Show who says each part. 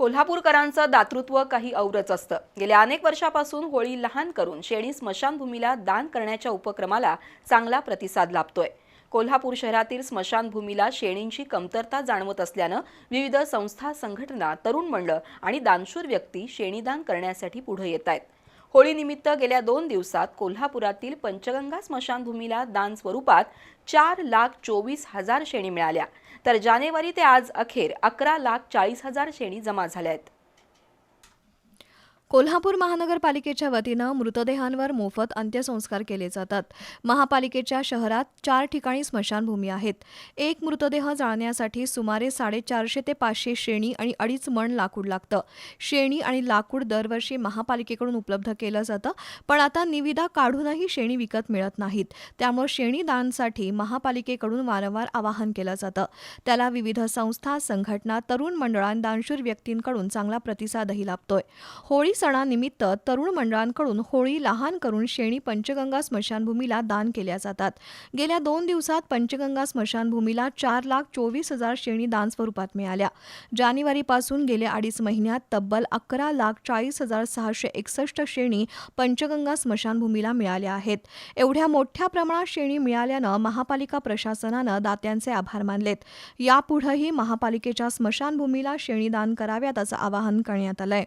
Speaker 1: कोल्हापूरकरांचं दातृत्व काही औरच असतं. गेल्या अनेक वर्षापासून होळी लहान करून शेणी स्मशानभूमीला दान करण्याच्या उपक्रमाला चांगला प्रतिसाद लाभतोय. कोल्हापूर शहरातील स्मशानभूमीला शेणींची कमतरता जाणवत असल्यानं विविध संस्था संघटना तरुण मंडळ आणि दानशूर व्यक्ती शेणीदान करण्यासाठी पुढे येत आहेत. होळीनिमित्त गेल्या दोन दिवसात कोल्हापुरातील पंचगंगा स्मशानभूमीला दान स्वरूपात चार लाख चोवीस हजार शेणी मिळाल्या. तर जानेवारी ते आज अखेर अकरा लाख चाळीस हजार शेणी जमा झाल्या आहेत
Speaker 2: कोल्हापूर महानगरपालिकेच्या वतीनं मृतदेहांवर मोफत अंत्यसंस्कार केले जातात. महापालिकेच्या शहरात चार ठिकाणी स्मशानभूमी आहेत. एक मृतदेह जाळण्यासाठी सुमारे साडेचारशे ते पाचशे शेणी आणि अडीच मण लाकूड लागतं. शेणी आणि लाकूड दरवर्षी महापालिकेकडून उपलब्ध केलं जातं पण आता निविदा काढूनही शेणी विकत मिळत नाहीत. त्यामुळे शेणी दानसाठी महापालिकेकडून वारंवार आवाहन केलं जातं. त्याला विविध संस्था संघटना तरुण मंडळां दानशूर व्यक्तींकडून चांगला प्रतिसादही लाभतोय. होळी सणानिमित्त तरुण मंडळांकडून होळी लहान करून शेणी पंचगंगा स्मशानभूमीला दान केल्या जातात. गेल्या दोन दिवसात पंचगंगा स्मशानभूमीला चार लाख चोवीस हजार शेणी दान स्वरूपात मिळाल्या. जानेवारीपासून गेल्या अडीच महिन्यात तब्बल अकरा लाख चाळीस हजार सहाशे एकसष्ट शेणी पंचगंगा स्मशानभूमीला मिळाल्या आहेत. एवढ्या मोठ्या प्रमाणात शेणी मिळाल्यानं महापालिका प्रशासनानं दात्यांचे आभार मानलेत. यापुढेही महापालिकेच्या स्मशानभूमीला शेणी दान कराव्यात असं आवाहन करण्यात आलंय.